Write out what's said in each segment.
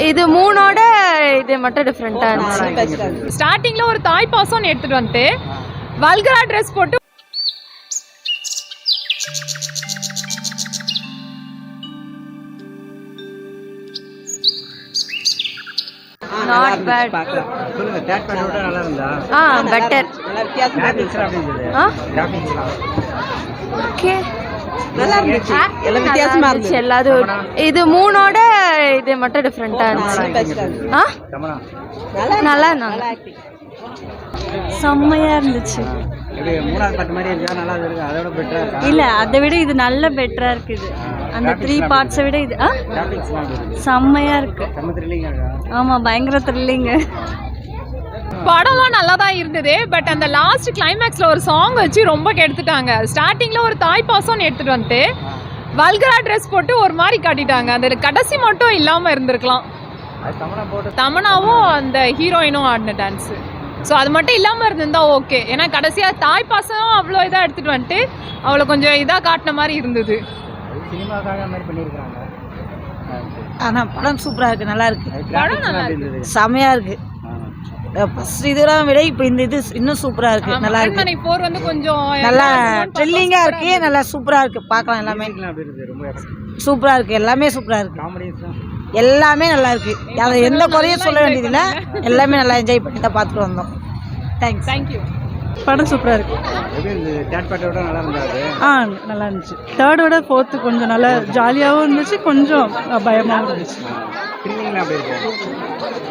இது மூணோட இது மட்டும் டிஃப்ரெண்ட்டாக இருந்துச்சு. ஸ்டார்டிங்ல ஒரு தாய் பாசம்னு எடுத்துட்டு வந்துட்டு வல்கரா ட்ரெஸ் போட்டு நாட் பேட் சொல்லுங்க தேர்ட் பார்ட்டோட நல்லா இருந்தா ஆ பெட்டர் ஆ? கிராஃபிக்ஸ்லாம் ஓகே நல்லா இருந்துச்சு. எல்லாம் வித்தியாசமா இருந்துச்சு எல்லாரும். இது மூணோட இது மட்டும் டிஃப்ரெண்ட்டாக இருந்துச்சு. ஆ நல்லா இருந்தாங்க செம்மையா இருந்துச்சு. இல்ல அதை விட இது நல்ல பெட்டரா இருக்குது. அந்த த்ரீ பார்ட்ஸை விட இது செம்மையா இருக்கா. ஆமா பயங்கர த்ரில்லிங்கு படம்லாம் நல்லா தான் இருந்தது பட் அந்த லாஸ்ட் கிளைமேக்ஸ்ல ஒரு சாங் வச்சு ரொம்ப கெடுத்துட்டாங்க. ஸ்டார்டிங்ல ஒரு தாய் பாசம்னு எடுத்துட்டு வந்துட்டு வல்கரா ட்ரெஸ் போட்டு ஒரு மாதிரி காட்டிட்டாங்க. அந்த கடைசி மட்டும் இல்லாம இருந்திருக்கலாம். அது தமனா போட்டு தமனாவும் அந்த ஹீரோயினும் ஆடின டான்ஸு ஸோ அது மட்டும் இல்லாமல் இருந்திருந்தா ஓகே ஏன்னா கடைசியாக தாய் பாசம் அவ்வளோ இதாக எடுத்துகிட்டு வந்துட்டு அவளை கொஞ்சம் இதாக காட்டின மாதிரி இருந்தது. அது சினிமாக்காக அந்த மாதிரி பண்ணியிருக்காங்க ஆனா படம் சூப்பரா இருக்கு நல்லா இருக்கு. படம் நல்லா எப்படி இருந்தது செமையா இருக்கு ஆ. ஃபர்ஸ்ட் இதெல்லாம் விட இப்போ இந்த இது இன்னும் சூப்பரா இருக்கு. நல்லா இருக்கு. போர் வந்து கொஞ்சம் நல்லா எல்லாரும் ட்ரில்லிங்கா இருக்கு நல்லா சூப்பரா இருக்கு. பார்க்கலாம் எல்லாமே. மியூசிக்லாம் எப்படி இருந்தது ரொம்ப சூப்பரா இருக்கு. எல்லாமே சூப்பரா இருக்கு. காமெடிஸ்லாம் எல்லாமே நல்லா இருக்கு. அது எந்த குறையும் சொல்ல வேண்டியதில்லை. எல்லாமே நல்லா என்ஜாய் பண்ணி தான் பார்த்துட்டு வந்தோம். தேங்க்ஸ் தேங்க்யூ படம் சூப்பராக இருக்கு. ஆ நல்லா இருந்துச்சு. தேர்டோட ஃபோர்த்து கொஞ்சம் நல்லா ஜாலியாகவும் இருந்துச்சு. கொஞ்சம் பயமாகவும் இருந்துச்சு. த்ரில்லிங்லாம்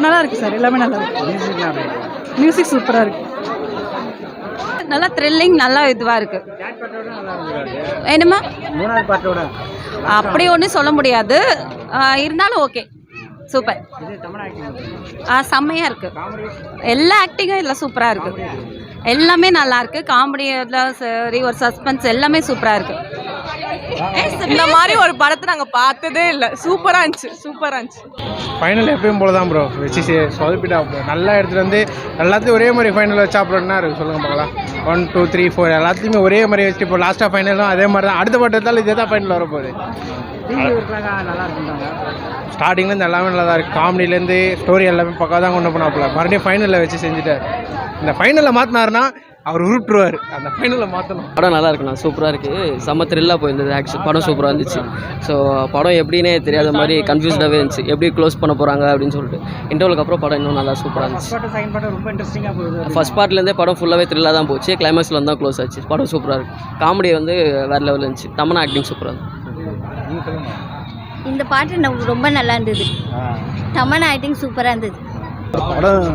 நல்லா இருக்கு சார் எல்லாமே நல்லா இருக்கு மியூசிக்லாம் எப்படி இருக்கு? மியூசிக் சூப்பராக இருக்கு. நல்லா த்ரில்லிங் நல்லா இதுவா இருக்கு. தேர்ட் பார்ட்டோட நல்லா இருந்தது என்னமா மூணாவது பார்ட்டோட அப்படி ஒன்றும் சொல்ல முடியாது. இருந்தாலும் ஓகே சூப்பர் இது தமிழ் ஆக்டிங் செம்மையா இருக்கு. காமெடி எல்லா ஆக்டிங்கும் இதில் சூப்பராக இருக்கு. எல்லாமே நல்லா இருக்கு. காமெடி சரி ஒரு சஸ்பென்ஸ் எல்லாமே சூப்பராக இருக்கு. இந்த மாதிரி ஒரு படத்தை நாங்கள் பார்த்ததே இல்லை. சூப்பராக இருந்துச்சு சூப்பராக இருந்துச்சு. ஃபைனல் எப்பயும் போல தான் ப்ரோ வச்சு சே- சொதப்பிட்டா ப்ரோ நல்லா எடுத்துகிட்டு வந்து எல்லாத்தையும் ஒரே மாதிரி ஃபைனல் வச்சா அப்புறம் என்ன இருக்குது சொல்லுங்கள் பார்க்கலாம். ஒன் டூ த்ரீ ஃபோர் எல்லாத்தையுமே ஒரே மாதிரி வச்சுட்டு இப்போ லாஸ்ட்டாக ஃபைனலும் அதே மாதிரி தான் அடுத்த பட்டு எடுத்தாலும் இதே தான் ஃபைனல் வரப்போகுது. ஸ்டார்டிங்லேருந்து எல்லாமே நல்லா தான் இருக்குது காமெடியிலேருந்து ஸ்டோரி எல்லாமே பக்கம் தான் கொண்டு போனாப்புல. மறுபடியும் ஃபைனலில் வச்சு செஞ்சுட்டார். இந்த ஃபைனலில் மாற்றினாருன்னா அவர் உருட்டுருவார். அந்த ஃபைனலில் மாற்றணும் படம் நல்லா இருக்குண்ணா சூப்பராக இருக்குது செம்ம த்ரில்லாக போயிருந்தது ஆக்சுவல் படம் சூப்பராக இருந்துச்சு. ஸோ படம் எப்படின்னே தெரியாத மாதிரி கன்ஃபியூஸ்டாகவே இருந்துச்சு. எப்படி க்ளோஸ் பண்ண போகிறாங்க அப்படின்னு சொல்லிட்டு. இன்டர்வலுக்கு அப்புறம் படம் இன்னும் நல்லா சூப்பராக இருந்துச்சு. ரொம்ப இன்ட்ரெஸ்டிங்காக போகுது. ஃபர்ஸ்ட் பார்ட்லேருந்தே படம் ஃபுல்லாகவே த்ரில்லாக தான் போச்சு. கிளைமேக்ஸில் தான் க்ளோஸ் ஆச்சு. படம் சூப்பராக இருக்குது காமெடி வந்து வேறு லெவலில் இருந்துச்சு. தமனா ஆக்டிங் சூப்பராக இருந்துச்சு. இந்த பாட்டு ரொம்ப நல்லா இருந்தது. தமன் ஆக்டிங் சூப்பராக இருந்தது. படம்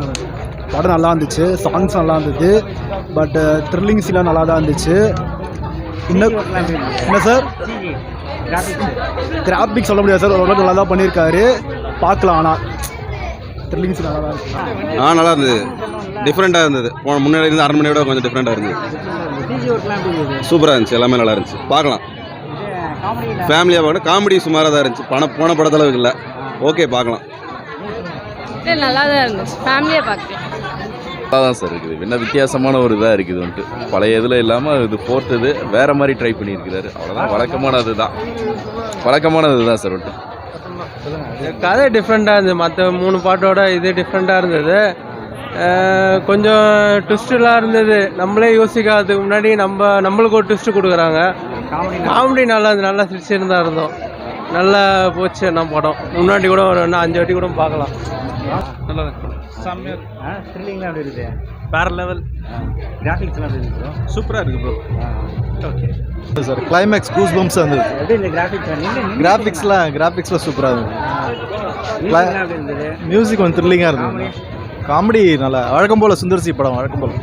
படம் நல்லா இருந்துச்சு சாங்ஸ் நல்லா இருந்தது பட் த்ரில்லிங் சீலாம் நல்லா தான் இருந்துச்சு. இன்னும் என்ன சார் கிராஃபிக் சொல்ல முடியாது சார் ஓரளவுக்கு நல்லா தான் பண்ணியிருக்காரு பார்க்கலாம் ஆனால் த்ரில்லிங் சீன் நல்லா தான் ஆ நல்லா இருந்தது. டிஃப்ரெண்ட்டாக இருந்தது. போன முன்னாடி இருந்து அரை மணியோட கொஞ்சம் டிஃப்ரெண்ட்டாக இருந்தது. இருந்தது சூப்பராக இருந்துச்சு எல்லாமே நல்லா இருந்துச்சு. பார்க்கலாம். ஃபேமிலியாக பார்க்கணும். காமெடி சுமாராக தான் இருந்துச்சு. பணம் போன படத்தளவுக்கு இல்லை. ஓகே பார்க்கலாம். நல்லா தான் இருந்துச்சு. ஃபேமிலியை பார்க்கலாம் நல்லா தான் சார் இருக்குது. என்ன வித்தியாசமான ஒரு இதாக இருக்குது வந்துட்டு. பழைய இதில் இல்லாமல் இது ஃபோர்த் இது வேறு மாதிரி ட்ரை பண்ணியிருக்கிறாரு. அவ்வளோதான் வழக்கமானது தான். வழக்கமானது தான் சார் வந்துட்டு. கதை டிஃப்ரெண்ட்டாக இருந்தது. மற்ற மூணு பாட்டோட இது டிஃப்ரெண்ட்டாக இருந்தது. கொஞ்சம் ட்விஸ்டெலாம் இருந்தது. நம்மளே யோசிக்காததுக்கு முன்னாடி நம்ம நம்மளுக்கு ஒரு ட்விஸ்ட் கொடுக்குறாங்க. காமெடி நல்லா நல்லா சிரிச்சுன்னு தான் இருந்தோம். நல்லா போச்சு நம்ம படம். முன்னாடி கூட ஒரு இன்னும் அஞ்சு வாட்டி கூட பார்க்கலாம். நல்லா செம்மையாக த்ரில்லிங்லாம் எப்படி இருக்குது வேறு லெவல் கிராஃபிக்ஸ்லாம் எப்படி இருக்குது சூப்பராக இருக்குது bro okay sir climax goose bumps இருந்தது. எப்படி இந்த கிராஃபிக்ஸ் கிராஃபிக்ஸ்லாம் கிராஃபிக்ஸ்லாம் சூப்பராக இருந்தது. இருந்தது? மியூசிக் கொஞ்சம் த்ரில்லிங்காக இருந்தது. காமெடி நல்லா வழக்கம் போல் சுந்தர்சி படம் வழக்கம் போல்.